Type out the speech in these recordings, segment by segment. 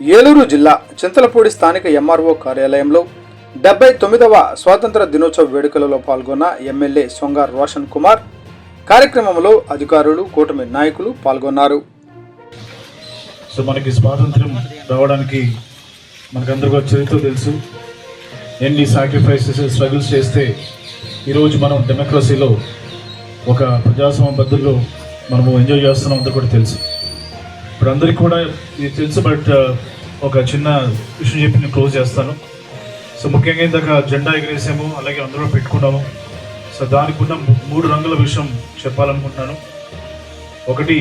ఏలూరు జిల్లా చింతలపూడి స్థానిక ఎంఆర్ఓ కార్యాలయంలో డెబ్బై తొమ్మిదవ స్వాతంత్ర దినోత్సవ వేడుకలలో పాల్గొన్న ఎమ్మెల్యే సొంగార్ రోషన్ కుమార్ కార్యక్రమంలో అధికారులు కూటమి నాయకులు పాల్గొన్నారు. సో మనకి స్వాతంత్రం రావడానికి మనకందరికీ చరిత్ర తెలుసు. ఎన్ని సాక్రిఫైసెస్ స్ట్రగుల్స్ చేస్తే ఈరోజు మనం డెమోక్రసీలో ఒక ప్రజాస్వామ్య పద్ధతిలో మనము ఎంజాయ్ చేస్తున్నాం అంతా కూడా తెలుసు. ఇప్పుడు అందరికీ కూడా ఇది తెలుసు బట్ ఒక చిన్న విషయం చెప్పి నేను క్లోజ్ చేస్తాను. సో ముఖ్యంగా ఇందాక జెండా ఎగరేసాము అలాగే అందులో పెట్టుకున్నాము. సో దానికి ఉన్న మూడు రంగుల విషయం చెప్పాలనుకుంటున్నాను. ఒకటి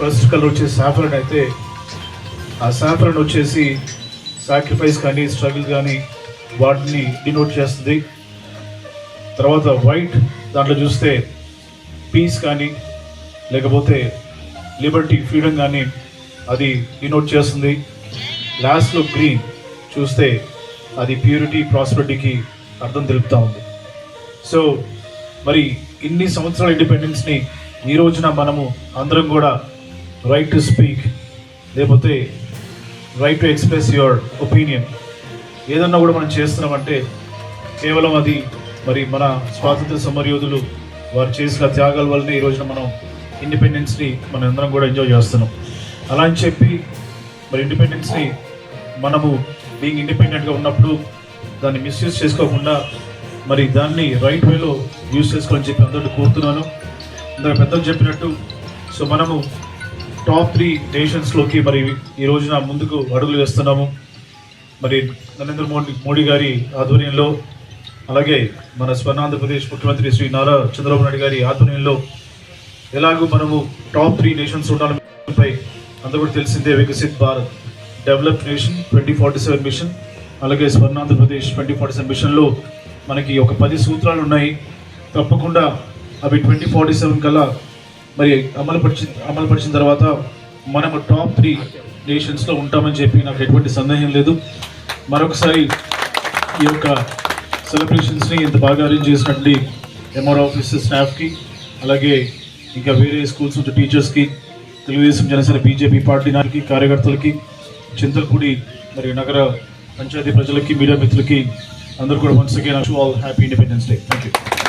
ఫస్ట్ కలర్ వచ్చేసి సాఫ్రన్ అయితే ఆ సాఫ్రన్ వచ్చేసి సాక్రిఫైస్ కానీ స్ట్రగుల్ కానీ వాటిని డినోట్ చేస్తుంది. తర్వాత వైట్ దాంట్లో చూస్తే పీస్ కానీ లేకపోతే లిబర్టీ ఫ్రీడమ్ కానీ అది డినోట్ చేస్తుంది. లాస్ట్లో గ్రీన్ చూస్తే అది ప్యూరిటీ ప్రాస్పరిటీకి అర్థం తెలుపుతూ ఉంది. సో మరి ఇన్ని సంవత్సరాల ఇండిపెండెన్స్ని ఈ రోజున మనము అందరం కూడా రైట్ టు స్పీక్ లేకపోతే right to express your opinion ఏదన్నా కూడా మనం చేస్తున్నామంటే కేవలం అది మరి మన స్వాతంత్ర సమరయోధులు వారు చేసిన త్యాగాల వల్లనే ఈ రోజున మనం ఇండిపెండెన్స్ని మనం అందరం కూడా ఎంజాయ్ చేస్తున్నాం. అలా అని చెప్పి మరి ఇండిపెండెన్స్ని మనము బీయింగ్ ఇండిపెండెంట్గా ఉన్నప్పుడు దాన్ని మిస్యూజ్ చేసుకోకుండా మరి దాన్ని రైట్ వేలో యూజ్ చేసుకోవాలని చెప్పి అందరూ కోరుతున్నాను. ఇందాక పెద్దలు చెప్పినట్టు సో మనము టాప్ త్రీ నేషన్స్లోకి మరి ఈ రోజున ముందుకు అడుగులు వేస్తున్నాము. మరి నరేంద్ర మోడీ మోడీ గారి ఆధ్వర్యంలో అలాగే మన స్వర్ణాంధ్రప్రదేశ్ ముఖ్యమంత్రి శ్రీ నారా చంద్రబాబు నాయుడు గారి ఆధ్వర్యంలో ఎలాగో మనము టాప్ త్రీ నేషన్స్ ఉండాలపై అందరూ కూడా తెలిసిందే Viksit Bharat. Develop nation twenty forty seven mission అలాగే స్వర్ణాంధ్రప్రదేశ్ ట్వంటీ ఫార్టీ సెవెన్ మిషన్లో మనకి ఒక పది సూత్రాలు ఉన్నాయి. తప్పకుండా అవి ట్వంటీ ఫార్టీ సెవెన్ కల్లా మరి అమలుపరిచి అమలుపరిచిన తర్వాత మనము టాప్ త్రీ నేషన్స్లో ఉంటామని చెప్పి నాకు ఎటువంటి సందేహం లేదు. మరొకసారి ఈ యొక్క సెలబ్రేషన్స్ని ఇంత బాగా అరేంజ్ చేసినటువంటి ఎంఆర్ ఆఫీస్ స్టాఫ్కి అలాగే ఇంకా వేరే స్కూల్స్ ఉంటే టీచర్స్కి తెలుగుదేశం జనసేన బీజేపీ పార్టీ నాయకులకి కార్యకర్తలకి చింతలపూడి మరి నగర పంచాయతీ ప్రజలకి మీడియా మిత్రులకి అందరూ కూడా once again all happy independence day thank you